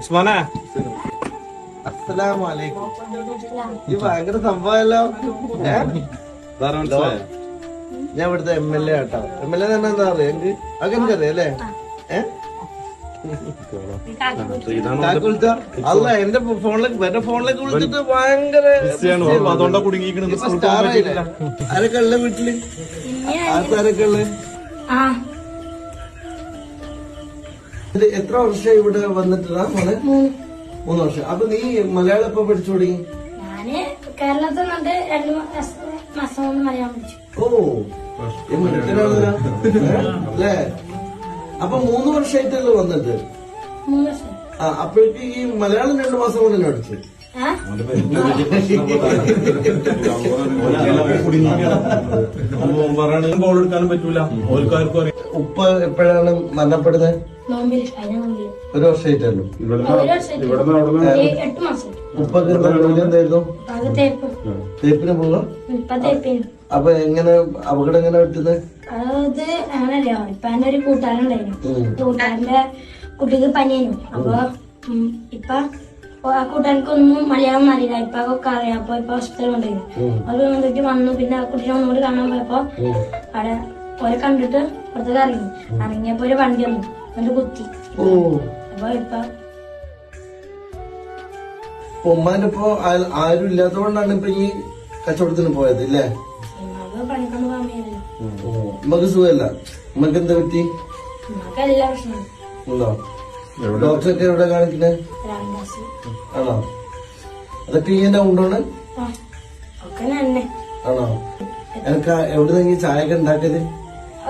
ഉസ്മാനെ? അസ്സലാമലൈക്കും ഈ ഭയങ്കര സംഭവമല്ലോ. ഏ? ഞാൻ ഇവിടുത്തെ എം എൽ എ ആട്ടോ. എം എൽ എ തന്നെ എന്താ പറയാ? എനിക്ക് അതൊക്കെ എനിക്കറിയാം അല്ലേ ഏഹ് അല്ല എന്റെ ഫോണിലേക്ക് എന്റെ ഫോണിലേക്ക് വിളിച്ചിട്ട് ഭയങ്കര അതുകൊണ്ടാ ആരൊക്കെ ഉള്ള വീട്ടിൽ? ആർക്കാരൊക്കെ ഉള്ളത് ആ. ഇത് എത്ര വർഷം ഇവിടെ വന്നിട്ടാ മോനെ മൂന്ന്. വർഷം. അപ്പൊ നീ മലയാളം ഇപ്പൊ പഠിച്ചു തുടങ്ങി? ഞാൻ കേരളത്തിൽ നിന്നിട്ട് രണ്ടു മാസം കൊണ്ട് മലയാളം പഠിച്ചു. ഓ? അല്ലേ? അപ്പൊ മൂന്ന് വർഷമായിട്ടല്ലേ വന്നിട്ട്? മൂന്ന് വർഷം. ആ അപ്പോഴേക്ക് ഈ മലയാളം രണ്ടു മാസം കൊണ്ട് തന്നെ പഠിച്ചു ബോൾ എടുക്കാനും പറ്റൂല ഓൽക്കാർക്കും അറിയാം ഉപ്പ എപ്പോഴാണ് മരണപ്പെടുന്നത്? ഒരു വർഷമായിട്ടല്ലോ? ഒരു വർഷമായിട്ട് എട്ട് മാസം ഉപ്പൊക്കെ എന്താ ജോലി എന്തായിരുന്നു? അത് തേപ്പ് തേപ്പിന് പോകാം അപ്പൊ എങ്ങനെ അപകടം എങ്ങനെ പറ്റുന്നത്? അത് അങ്ങനല്ലോ ഇപ്പൊ എന്റെ ഒരു കൂട്ടുകാരുണ്ടായിരുന്നു. കൂട്ടുകാരന്റെ കുട്ടിക്ക് പനിയായിരുന്നു അപ്പൊ ഇപ്പൊ ആ കൂട്ടുകാർക്കൊന്നും മലയാളം അറിയില്ല. ഇപ്പൊ ഒക്കെ അറിയാം അപ്പൊ ഇപ്പൊ ഹോസ്പിറ്റലിൽ കൊണ്ടുപോയി. അത് വന്നിട്ട് വന്നു. പിന്നെ ആ കുട്ടീനെ ഒന്നുകൂടി കാണാൻ പോയപ്പോ അവിടെ ഓരെ കണ്ടിട്ട് പുറത്തേക്ക് ഇറങ്ങി. ഇറങ്ങിയപ്പോ ഒരു വണ്ടി വന്നു. എന്നിട്ട് കുത്തി. അപ്പൊ ഇപ്പൊ ഉമ്മാനിപ്പോ ഉമ്മാന്റെ ഇപ്പൊ ആരും ഇല്ലാത്തതുകൊണ്ടാണ് ഇപ്പൊ ഈ കച്ചവടത്തിന് പോയത് ഇല്ലേ? ഉമ്മാക്ക് സുഖമല്ല. ഉമ്മക്ക് എന്താ പറ്റി? ഉണ്ടോ? ഡോക്ടറൊക്കെ എവിടെ കാണിക്കുന്നത് ആണോ? അതൊക്കെ ഇങ്ങനെ ഉണ്ടോണ് ആ ഒക്കെ ആണോ? എനക്ക് എവിടെ നിന്ന് ചായ ഒക്കെ ഉണ്ടാക്കിയത്?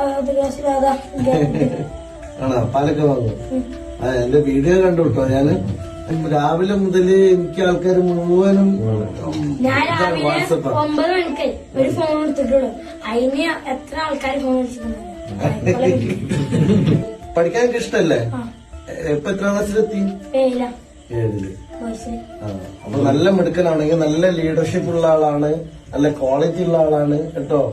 ആണോ? പാലൊക്കെ വാങ്ങും ആ എന്റെ വീഡിയോ കണ്ടു കേട്ടോ ഞാൻ. രാവിലെ മുതൽ എനിക്ക് ആൾക്കാര് മുഴുവനും വാട്സപ്പ് ഞാൻ രാവിലെ വാട്സപ്പാ. ഒമ്പത് മണിക്ക് ഒരു ഫോൺ എടുത്തിട്ടുള്ളൂ. അതിന് എത്ര ആൾക്കാർ ഫോൺ വിളിച്ചിട്ടുണ്ടായിരുന്നു? പഠിക്കാൻ എനിക്ക് ഇഷ്ടല്ലേ? ആ എത്രാം ക്ലാസ്സിലെത്തി? ഏഴിൽ. ആ, അപ്പൊ നല്ല മിടുക്കനാണെങ്കിൽ നല്ല ലീഡർഷിപ്പ് ഉള്ള ആളാണ്. നല്ല ക്വാളിറ്റി ഉള്ള ആളാണ്. കേട്ടോ?